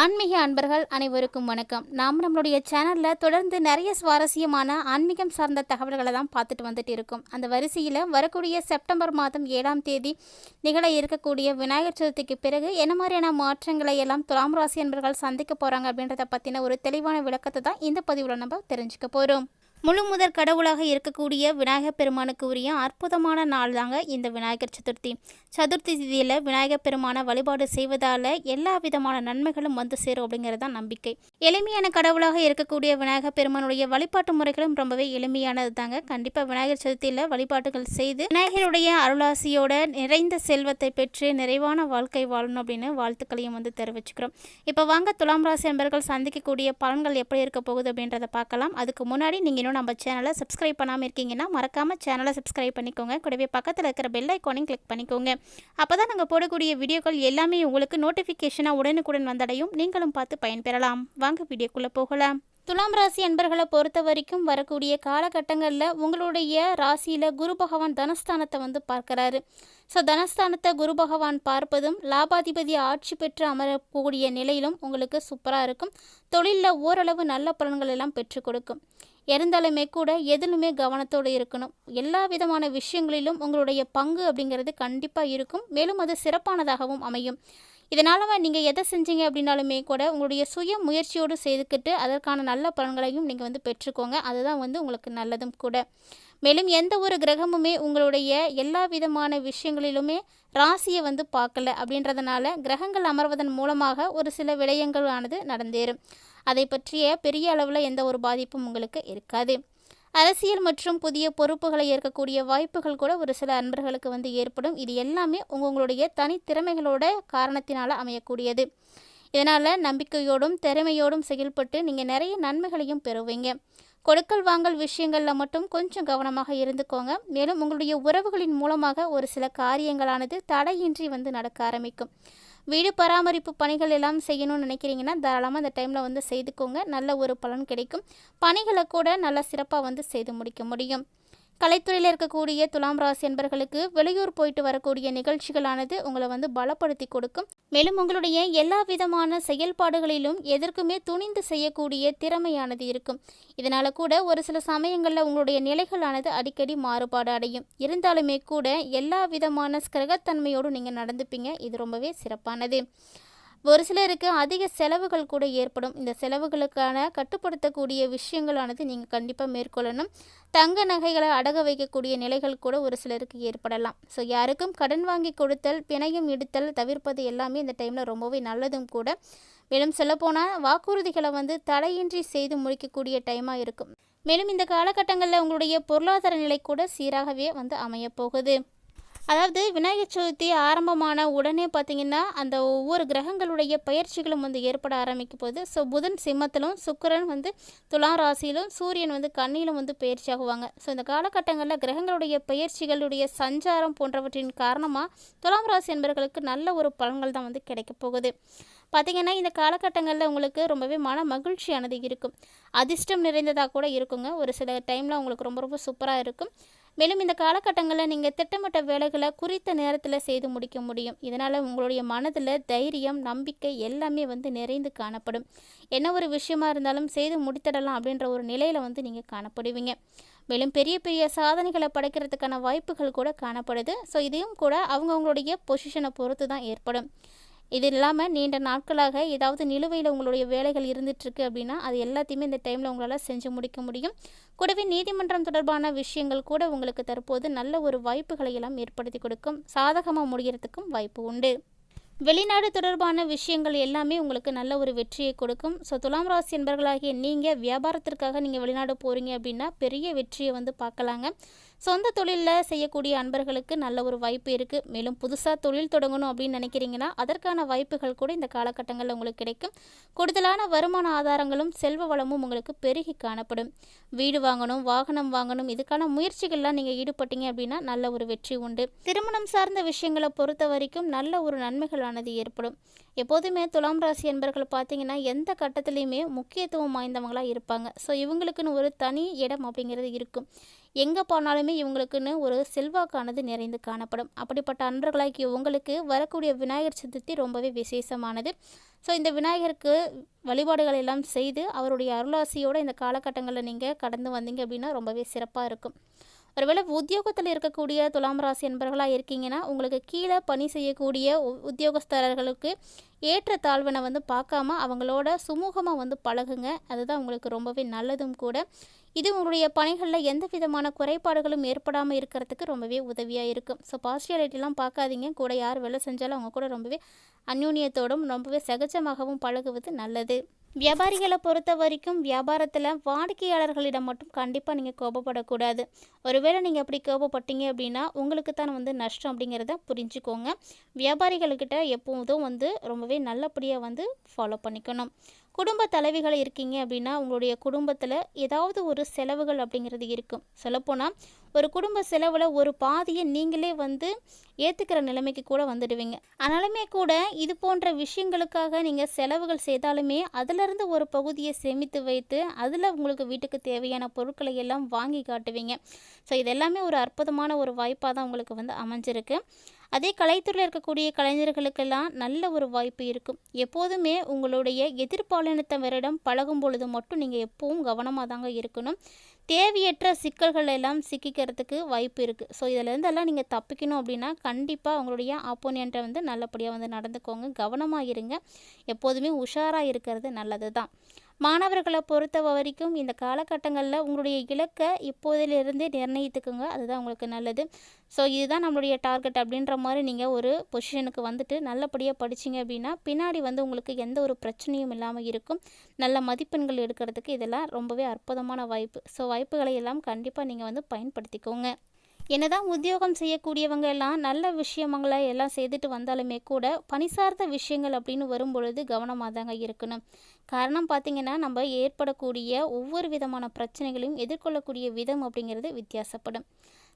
ஆன்மீக அன்பர்கள் அனைவருக்கும் வணக்கம். நாம் நம்மளுடைய சேனலில் தொடர்ந்து நிறைய சுவாரஸ்யமான ஆன்மீகம் சார்ந்த தகவல்களை தான் பார்த்துட்டு வந்துட்டு இருக்கோம். அந்த வரிசையில் வரக்கூடிய செப்டம்பர் மாதம் ஏழாம் தேதி நிகழ இருக்கக்கூடிய விநாயகர் சதுர்த்திக்கு பிறகு என்ன மாதிரியான மாற்றங்களை எல்லாம் துலாம் ராசி அன்பர்கள் சந்திக்க போகிறாங்க அப்படின்றத பற்றின ஒரு தெளிவான விளக்கத்தை தான் இந்த பதிவில் நம்ம தெரிஞ்சுக்க போகிறோம் முழு முதற் கடவுளாக இருக்கக்கூடிய விநாயகர் பெருமானுக்கு உரிய அற்புதமான நாள் தாங்க இந்த விநாயகர் சதுர்த்தி. சதுர்த்தி திதியில் விநாயகர் பெருமானை வழிபாடு செய்வதால் எல்லா விதமான நன்மைகளும் வந்து சேரும் அப்படிங்கிறது தான் நம்பிக்கை. எளிமையான கடவுளாக இருக்கக்கூடிய விநாயகர் பெருமானுடைய வழிபாட்டு முறைகளும் ரொம்பவே எளிமையானது தாங்க. கண்டிப்பாக விநாயகர் சதுர்த்தியில் வழிபாட்டுகள் செய்து விநாயகருடைய அருளாசியோட நிறைந்த செல்வத்தை பெற்று நிறைவான வாழ்க்கை வாழணும் அப்படின்னு வாழ்த்துக்களையும் வந்து தெரிவிச்சுக்கிறோம். இப்போ வாங்க துலாம் ராசி நண்பர்கள் சந்திக்கக்கூடிய பலன்கள் எப்படி இருக்க போகுது அப்படின்றத பார்க்கலாம். அதுக்கு முன்னாடி நீங்கள் நம்ம சேனலை சப்ஸ்கிரைப் பண்ணாமல் இருக்கீங்கன்னா மறக்காமல் சேனலை சப்ஸ்கிரைப் பண்ணிக்கோங்க. கூடவே பக்கத்தில் இருக்கிற பெல் ஐக்கானையும் கிளிக் பண்ணிக்கோங்க. அப்போ தான் நாங்கள் போடக்கூடிய வீடியோக்கள் எல்லாமே உங்களுக்கு நோட்டிஃபிகேஷனாக உடனுக்குடன் வந்தடையும். நீங்களும் பார்த்து பயன்பெறலாம். வாங்க வீடியோக்குள்ளே போகலாம். துலாம் ராசி அன்பர்களை பொறுத்த வரைக்கும் வரக்கூடிய காலகட்டங்களில் உங்களுடைய ராசியில் குரு பகவான் தனஸ்தானத்தை வந்து பார்க்குறாரு. ஸோ தனஸ்தானத்தை குரு பகவான் பார்ப்பதும் லாபாதிபதி ஆட்சி பெற்று அமரக்கூடிய நிலையிலும் உங்களுக்கு சூப்பராக இருக்கும். தொழிலில் ஓரளவு நல்ல பலன்கள் எல்லாம் பெற்றுக் கொடுக்கும். இருந்தாலுமே கூட எதிலுமே கவனத்தோடு இருக்கணும். எல்லா விதமான விஷயங்களிலும் உங்களுடைய பங்கு அப்படிங்கிறது கண்டிப்பாக இருக்கும். மேலும் அது சிறப்பானதாகவும் அமையும். இதனால் நீங்கள் எதை செஞ்சீங்க அப்படின்னாலுமே கூட உங்களுடைய சுய முயற்சியோடு செய்துக்கிட்டு அதற்கான நல்ல பலன்களையும் நீங்கள் வந்து பெற்றுக்கோங்க. அதுதான் வந்து உங்களுக்கு நல்லதும் கூட. மேலும் எந்த ஒரு கிரகமுமே உங்களுடைய எல்லா விதமான விஷயங்களிலுமே ராசியை வந்து பார்க்கல அப்படின்றதுனால கிரகங்கள் அமர்வதன் மூலமாக ஒரு சில விடயங்களானது நடந்தேறும். அதை பற்றிய பெரிய அளவில் எந்த ஒரு பாதிப்பும் உங்களுக்கு இருக்காது. அரசியல் மற்றும் புதிய பொறுப்புகளை ஏற்கக்கூடிய வாய்ப்புகள் கூட ஒரு சில அன்பர்களுக்கு வந்து ஏற்படும். இது எல்லாமே உங்களுடைய தனித்திறமைகளோட காரணத்தினால் அமையக்கூடியது. இதனால் நம்பிக்கையோடும் திறமையோடும் செயல்பட்டு நீங்கள் நிறைய நன்மைகளையும் பெறுவீங்க. கொடுக்கல் வாங்கல் விஷயங்களில் மட்டும் கொஞ்சம் கவனமாக இருந்துக்கோங்க. மேலும் உங்களுடைய உறவுகளின் மூலமாக ஒரு சில காரியங்களானது தடையின்றி வந்து நடக்க ஆரம்பிக்கும். வீடு பராமரிப்பு பணிகள் எல்லாம் செய்யணும்னு நினைக்கிறீங்கன்னா தாராளமாக அந்த டைமில் வந்து செய்துக்கோங்க. நல்ல ஒரு பலன் கிடைக்கும். பணிகளை கூட நல்லா சிறப்பாக வந்து செய்து முடிக்க முடியும். கலைத்துறையில் இருக்கக்கூடிய துலாம் ராசி என்பர்களுக்கு வெளியூர் போயிட்டு வரக்கூடிய நிகழ்ச்சிகளானது உங்களை வந்து பலப்படுத்தி கொடுக்கும். மேலும் உங்களுடைய எல்லா விதமான செயல்பாடுகளிலும் எதற்குமே துணிந்து செய்யக்கூடிய திறமையானது இருக்கும். இதனால கூட ஒரு சில சமயங்களில் உங்களுடைய நிலைகளானது அடிக்கடி மாறுபாடு அடையும். இருந்தாலுமே கூட எல்லா விதமான ஸ்கிரகத்தன்மையோடு நீங்கள் நடந்துப்பீங்க. இது ரொம்பவே சிறப்பானது. ஒரு சிலருக்கு அதிக செலவுகள் கூட ஏற்படும். இந்த செலவுகளுக்கான கட்டுப்படுத்தக்கூடிய விஷயங்களானது நீங்கள் கண்டிப்பாக மேற்கொள்ளணும். தங்க நகைகளை அடக வைக்கக்கூடிய நிலைகள் கூட ஒரு சிலருக்கு ஏற்படலாம். ஸோ யாருக்கும் கடன் வாங்கி கொடுத்தல் பிணையும் இடுத்தல் தவிர்ப்பது எல்லாமே இந்த டைமில் ரொம்பவே நல்லதும் கூட. மேலும் சொல்லப்போனால் வாக்குறுதிகளை வந்து தடையின்றி செய்து முடிக்கக்கூடிய டைமாக இருக்கும். மேலும் இந்த காலகட்டங்களில் உங்களுடைய பொருளாதார நிலை கூட சீராகவே வந்து அமையப்போகுது. அதாவது விநாயகர் சதுர்த்தி ஆரம்பமான உடனே பார்த்திங்கன்னா அந்த ஒவ்வொரு கிரகங்களுடைய பயிற்சிகளும் வந்து ஏற்பட ஆரம்பிக்கும் போது ஸோ புதன் சிம்மத்திலும் சுக்கரன் வந்து துலாம் ராசியிலும் சூரியன் வந்து கண்ணிலும் வந்து பயிற்சியாகுவாங்க ஸோ இந்த காலகட்டங்களில் கிரகங்களுடைய பயிற்சிகளுடைய சஞ்சாரம் போன்றவற்றின் காரணமாக துலாம் ராசி என்பவர்களுக்கு நல்ல ஒரு பலன்கள் தான் வந்து கிடைக்க போகுது. பார்த்திங்கன்னா இந்த காலகட்டங்களில் உங்களுக்கு ரொம்பவே மன மகிழ்ச்சியானது இருக்கும். அதிர்ஷ்டம் நிறைந்ததாக கூட இருக்குங்க. ஒரு சில டைமில் உங்களுக்கு ரொம்ப ரொம்ப சூப்பராக இருக்கும். மேலும் இந்த காலகட்டங்களில் நீங்கள் திட்டமிட்ட வேலைகளை குறித்த நேரத்தில் செய்து முடிக்க முடியும். இதனால் உங்களுடைய மனதில் தைரியம் நம்பிக்கை எல்லாமே வந்து நிறைந்து காணப்படும். என்ன ஒரு விஷயமா இருந்தாலும் செய்து முடித்திடலாம் அப்படின்ற ஒரு நிலையில் வந்து நீங்கள் காணப்படுவீங்க. மேலும் பெரிய பெரிய சாதனைகளை படைக்கிறதுக்கான வாய்ப்புகள் கூட காணப்படுது. ஸோ இதையும் கூட அவங்கவுங்களுடைய பொசிஷனை பொறுத்து தான் ஏற்படும். இது இல்லாமல் நீண்ட நாட்களாக ஏதாவது நிலுவையில் உங்களுடைய வேலைகள் இருந்துகிட்ருக்கு அப்படின்னா அது எல்லாத்தையுமே இந்த டைமில் உங்களால் செஞ்சு முடிக்க முடியும். கூடவே நீதிமன்றம் தொடர்பான விஷயங்கள் கூட உங்களுக்கு தற்போது நல்ல ஒரு வாய்ப்புகளை எல்லாம் ஏற்படுத்தி கொடுக்கும். சாதகமாக முடிகிறதுக்கும் வாய்ப்பு உண்டு. வெளிநாடு தொடர்பான விஷயங்கள் எல்லாமே உங்களுக்கு நல்ல ஒரு வெற்றியை கொடுக்கும். ஸோ துலாம் ராசி என்பர்களாகிய நீங்கள் வியாபாரத்திற்காக நீங்கள் வெளிநாடு போகிறீங்க அப்படின்னா பெரிய வெற்றியை வந்து பார்க்கலாங்க. சொந்த தொழிலில் செய்யக்கூடிய அன்பர்களுக்கு நல்ல ஒரு வாய்ப்பு இருக்குது மேலும் புதுசாக தொழில் தொடங்கணும் அப்படின்னு நினைக்கிறீங்கன்னா அதற்கான வாய்ப்புகள் கூட இந்த காலகட்டங்களில் உங்களுக்கு கிடைக்கும். கூடுதலான வருமான ஆதாரங்களும் செல்வ வளமும் உங்களுக்கு பெருகி காணப்படும். வீடு வாங்கணும் வாகனம் வாங்கணும் இதுக்கான முயற்சிகள்லாம் நீங்கள் ஈடுபட்டீங்க அப்படின்னா நல்ல ஒரு வெற்றி உண்டு. திருமணம் சார்ந்த விஷயங்களை பொறுத்த வரைக்கும் நல்ல ஒரு நன்மைகளானது ஏற்படும். எப்போதுமே துலாம் ராசி என்பர்கள் பார்த்தீங்கன்னா எந்த கட்டத்துலேயுமே முக்கியத்துவம் வாய்ந்தவங்களாக இருப்பாங்க. ஸோ இவங்களுக்குன்னு ஒரு தனி இடம் அப்படிங்கிறது இருக்கும். எங்கே போனாலுமே இவங்களுக்குன்னு ஒரு செல்வாக்கானது நிறைந்து காணப்படும். அப்படிப்பட்ட அன்பர்களாகிய உங்களுக்கு வரக்கூடிய விநாயகர் சதுர்த்தி ரொம்பவே விசேஷமானது. ஸோ இந்த விநாயகருக்கு வழிபாடுகள் எல்லாம் செய்து அவருடைய அருளாசியோடு இந்த காலகட்டங்களில் நீங்கள் கடந்து வந்தீங்க அப்படின்னா ரொம்பவே சிறப்பாக இருக்கும். ஒருவேளை உத்தியோகத்தில் இருக்கக்கூடிய துலாம் ராசி என்பர்களாக இருக்கீங்கன்னா உங்களுக்கு கீழே பணி செய்யக்கூடிய உத்தியோகஸ்தரர்களுக்கு ஏற்ற தாழ்வினை வந்து பார்க்காம அவங்களோட சுமூகமாக வந்து பழகுங்க. அதுதான் உங்களுக்கு ரொம்பவே நல்லதும் கூட. இது உங்களுடைய பணிகளில் எந்த விதமான குறைபாடுகளும் ஏற்படாமல் இருக்கிறதுக்கு ரொம்பவே உதவியாக இருக்கும். ஸோ பார்சியாலிட்டிலாம் பார்க்காதீங்க. கூட யார் வேலை செஞ்சாலும் அவங்க கூட ரொம்பவே அந்யூன்யத்தோடும் ரொம்பவே சகஜமாகவும் பழகுவது நல்லது. வியாபாரிகளை பொறுத்த வரைக்கும் வியாபாரத்தில் வாடிக்கையாளர்களிடம் மட்டும் கண்டிப்பாக நீங்கள் கோபப்படக்கூடாது. ஒருவேளை நீங்கள் அப்படி கோபப்பட்டீங்க அப்படின்னா உங்களுக்கு தான் வந்து நஷ்டம் அப்படிங்கிறத புரிஞ்சுக்கோங்க. வியாபாரிகள்கிட்ட எப்போதும் வந்து ரொம்பவே நல்லபடியாக வந்து ஃபாலோ பண்ணிக்கணும். குடும்ப தலைவிகள் இருக்கீங்க அப்படின்னா உங்களுடைய குடும்பத்தில் ஏதாவது ஒரு செலவுகள் அப்படிங்கிறது இருக்கும். சொல்லப்போனால் ஒரு குடும்ப செலவில் ஒரு பாதியை நீங்களே வந்து ஏற்றுக்கிற நிலைமைக்கு கூட வந்துடுவீங்க. ஆனாலுமே கூட இது போன்ற விஷயங்களுக்காக நீங்கள் செலவுகள் செய்தாலுமே அதிலிருந்து ஒரு பகுதியை சேமித்து வைத்து அதில் உங்களுக்கு வீட்டுக்கு தேவையான பொருட்களை எல்லாம் வாங்கி காட்டுவீங்க. ஸோ இதெல்லாமே ஒரு அற்புதமான ஒரு வாய்ப்பாக தான் உங்களுக்கு வந்து அமைஞ்சிருக்கு. அதே கலைத்துறையில் இருக்கக்கூடிய கலைஞர்களுக்கெல்லாம் நல்ல ஒரு வாய்ப்பு இருக்கும். எப்போதுமே உங்களுடைய எதிர்பாலினத்தவரிடம் பழகும் பொழுது மட்டும் நீங்கள் எப்பவும் கவனமாக தாங்க இருக்கணும். தேவையற்ற சிக்கல்கள் எல்லாம் சிக்கிக்கிறதுக்கு வாய்ப்பு இருக்குது ஸோ இதிலேருந்தெல்லாம் நீங்கள் தப்பிக்கணும் அப்படின்னா கண்டிப்பாக உங்களுடைய ஆப்போனியன்ட்டை வந்து நல்லபடியாக வந்து நடந்துக்கோங்க. கவனமாக இருங்க. எப்போதுமே உஷாராக இருக்கிறது நல்லது தான் மாணவர்களை பொறுத்த வரைக்கும் இந்த காலகட்டங்களில் உங்களுடைய இலக்கை இப்போதிலிருந்தே நிர்ணயித்துக்குங்க. அதுதான் உங்களுக்கு நல்லது. ஸோ இதுதான் நம்மளுடைய டார்கெட் அப்படின்ற மாதிரி நீங்கள் ஒரு பொசிஷனுக்கு வந்துட்டு நல்லபடியாக படிச்சீங்க அப்படின்னா பின்னாடி வந்து உங்களுக்கு எந்த ஒரு பிரச்சனையும் இல்லாமல் இருக்கும். நல்ல மதிப்பெண்கள் எடுக்கிறதுக்கு இதெல்லாம் ரொம்பவே அற்புதமான வாய்ப்பு. ஸோ வாய்ப்புகளை எல்லாம் கண்டிப்பாக நீங்கள் வந்து பயன்படுத்திக்கோங்க. என்னதான் உத்தியோகம் செய்யக்கூடியவங்க எல்லாம் நல்ல விஷயங்களை எல்லாம் செய்துட்டு வந்தாலுமே கூட பணி சார்ந்த விஷயங்கள் அப்படின்னு வரும்பொழுது கவனமாக தாங்க இருக்கணும். காரணம் பார்த்திங்கன்னா நம்ம ஏற்படக்கூடிய ஒவ்வொரு விதமான பிரச்சனைகளையும் எதிர்கொள்ளக்கூடிய விதம் அப்படிங்கிறது வித்தியாசப்படும்.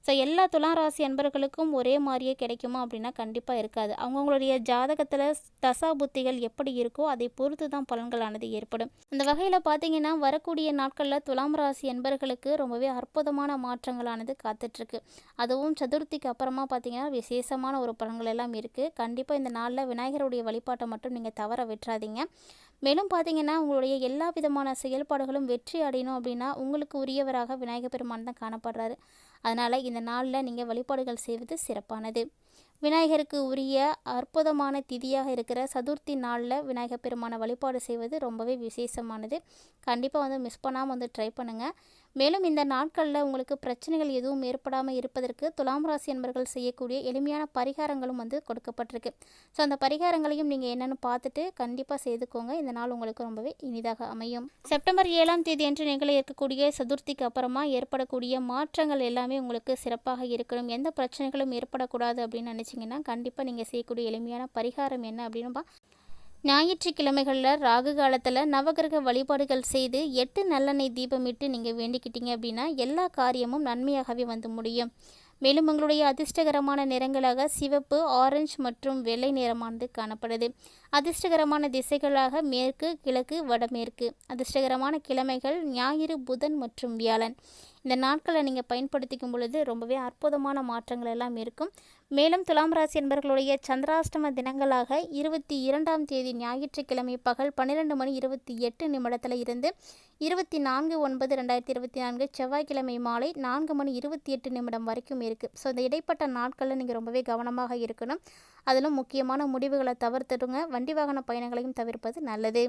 ஸோ எல்லா துலாம் ராசி அன்பர்களுக்கும் ஒரே மாதிரியே கிடைக்குமா அப்படின்னா கண்டிப்பாக இருக்காது. அவங்கவுங்களுடைய ஜாதகத்தில் தசா புத்திகள் எப்படி இருக்கோ அதை பொறுத்து தான் பலன்களானது ஏற்படும். அந்த வகையில் பார்த்தீங்கன்னா வரக்கூடிய நாட்களில் துலாம் ராசி அன்பர்களுக்கு ரொம்பவே அற்புதமான மாற்றங்களானது காத்துட்ருக்கு. அதுவும் சதுர்த்திக்கு அப்புறமா பார்த்தீங்கன்னா விசேஷமான ஒரு பலன்கள் எல்லாம் இருக்குது கண்டிப்பாக இந்த நாளில் விநாயகருடைய வழிபாட்டை மட்டும் நீங்கள் தவற விட்டுறாதீங்க. மேலும் பார்த்தீங்கன்னா உங்களுடைய எல்லா விதமான செயல்பாடுகளும் வெற்றி அடையணும் அப்படின்னா உங்களுக்கு உரியவராக விநாயகர் பெருமான் தான் காணப்படுறாரு. அதனால் இந்த நாளில் நீங்கள் வழிபாடுகள் செய்வது சிறப்பானது. விநாயகருக்கு உரிய அற்புதமான திதியாக இருக்கிற சதுர்த்தி நாளில் விநாயகர் பெருமானை வழிபாடு செய்வது ரொம்பவே விசேஷமானது. கண்டிப்பாக வந்து மிஸ் பண்ணாமல் வந்து ட்ரை பண்ணுங்கள் மேலும் இந்த நாட்களில் உங்களுக்கு பிரச்சனைகள் எதுவும் ஏற்படாமல் இருப்பதற்கு துலாம் ராசி என்பர்கள் செய்யக்கூடிய எளிமையான பரிகாரங்களும் வந்து கொடுக்கப்பட்டிருக்கு. ஸோ அந்த பரிகாரங்களையும் நீங்கள் என்னென்னு பார்த்துட்டு கண்டிப்பாக செய்துக்கோங்க. இந்த நாள் உங்களுக்கு ரொம்பவே இனிதாக அமையும். செப்டம்பர் ஏழாம் தேதி அன்று நிகழ இருக்கக்கூடிய சதுர்த்திக்கு அப்புறமா ஏற்படக்கூடிய மாற்றங்கள் எல்லாமே உங்களுக்கு சிறப்பாக இருக்கணும். எந்த பிரச்சனைகளும் ஏற்படக்கூடாது அப்படின்னு நினச்சிங்கன்னா கண்டிப்பாக நீங்கள் செய்யக்கூடிய எளிமையான பரிகாரம் என்ன அப்படின்னு பா ஞாயிற்றுக்கிழமைகளில் ராகு காலத்தில் நவகிரக வழிபாடுகள் செய்து எட்டு நல்லெண்ணெய் தீபமிட்டு நீங்கள் வேண்டிக்கிட்டீங்க அப்படின்னா எல்லா காரியமும் நன்மையாகவே வந்து முடியும். மேலும் உங்களுடைய அதிர்ஷ்டகரமான நிறங்களாக சிவப்பு ஆரஞ்சு மற்றும் வெள்ளை நிறமானது காணப்படுது. அதிர்ஷ்டகரமான திசைகளாக மேற்கு கிழக்கு வடமேற்கு. அதிர்ஷ்டகரமான கிழமைகள் ஞாயிறு புதன் மற்றும் வியாழன். இந்த நாட்களை நீங்கள் பயன்படுத்திக்கும் பொழுது ரொம்பவே அற்புதமான மாற்றங்கள் எல்லாம் இருக்கும். மேலும் துலாம் ராசி என்பவர்களுடைய சந்திராஷ்டம தினங்களாக இருபத்தி இரண்டாம் தேதி ஞாயிற்றுக்கிழமை பகல் பன்னிரெண்டு மணி இருபத்தி எட்டு நிமிடத்தில் இருந்து இருபத்தி நான்கு ஒன்பது ரெண்டாயிரத்தி இருபத்தி நான்கு செவ்வாய்க்கிழமை மாலை நான்கு மணி இருபத்தி எட்டு நிமிடம் வரைக்கும் இருக்குது ஸோ இந்த இடைப்பட்ட நாட்களில் நீங்கள் ரொம்பவே கவனமாக இருக்கணும். அதிலும் முக்கியமான முடிவுகளை தவிர்த்துடுங்க. வண்டி வாகன பயணங்களையும் தவிர்ப்பது நல்லது.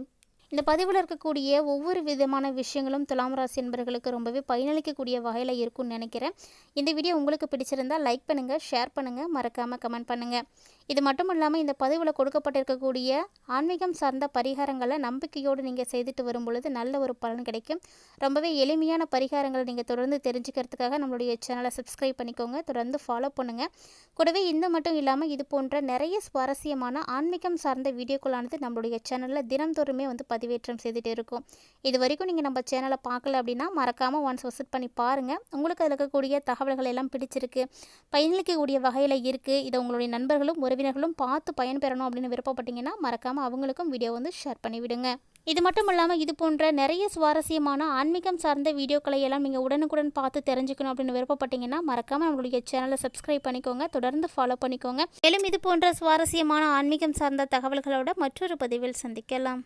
இந்த பதிவில் இருக்கக்கூடிய ஒவ்வொரு விதமான விஷயங்களும் துலாம் ராசி என்பவர்களுக்கு ரொம்பவே பயனளிக்கக்கூடிய வகையில் இருக்கும்னு நினைக்கிறேன். இந்த வீடியோ உங்களுக்கு பிடிச்சிருந்தா லைக் பண்ணுங்கள் ஷேர் பண்ணுங்கள் மறக்காமல் கமெண்ட் பண்ணுங்கள் இது மட்டும் இல்லாமல் இந்த பதிவில் கொடுக்கப்பட்டிருக்கக்கூடிய ஆன்மீகம் சார்ந்த பரிகாரங்களை நம்பிக்கையோடு நீங்கள் செய்துட்டு வரும் பொழுது நல்ல ஒரு பலன் கிடைக்கும். ரொம்பவே எளிமையான பரிகாரங்களை நீங்கள் தொடர்ந்து தெரிஞ்சுக்கிறதுக்காக நம்மளுடைய சேனலை சப்ஸ்கிரைப் பண்ணிக்கோங்க தொடர்ந்து ஃபாலோ பண்ணுங்கள் கூடவே இந்த மட்டும் இல்லாமல் இது போன்ற நிறைய சுவாரஸ்யமான ஆன்மீகம் சார்ந்த வீடியோக்களானது நம்மளுடைய சேனலில் தினம்தோறுமே வந்து பதிவு பதிவேற்றம் செய்துகிட்டே இருக்கோம். இது வரைக்கும் நீங்கள் நம்ம சேனலை பார்க்கல அப்படின்னா மறக்காமல் ஒன்ஸ் விசிட் பண்ணி பாருங்கள் உங்களுக்கு அதில் இருக்கக்கூடிய தகவல்கள் எல்லாம் பிடிச்சிருக்கு. பயனளிக்கக்கூடிய வகையில் இருக்குது இதை உங்களுடைய நண்பர்களும் உறவினர்களும் பார்த்து பயன்பெறணும் அப்படின்னு விருப்பப்பட்டீங்கன்னா மறக்காமல் அவங்களுக்கும் வீடியோ வந்து ஷேர் பண்ணிவிடுங்க இது மட்டும் இல்லாமல் இது போன்ற நிறைய சுவாரஸ்யமான ஆன்மீகம் சார்ந்த வீடியோக்களை எல்லாம் நீங்கள் உடனுக்குடன் பார்த்து தெரிஞ்சுக்கணும் அப்படின்னு விருப்பப்பட்டீங்கன்னா மறக்காமல் நம்மளுடைய சேனலை சப்ஸ்கிரைப் பண்ணிக்கோங்க. தொடர்ந்து ஃபாலோ பண்ணிக்கோங்க. மேலும் இது போன்ற சுவாரஸ்யமான ஆன்மீகம் சார்ந்த தகவல்களோட மற்றொரு பதிவில் சந்திக்கலாம்.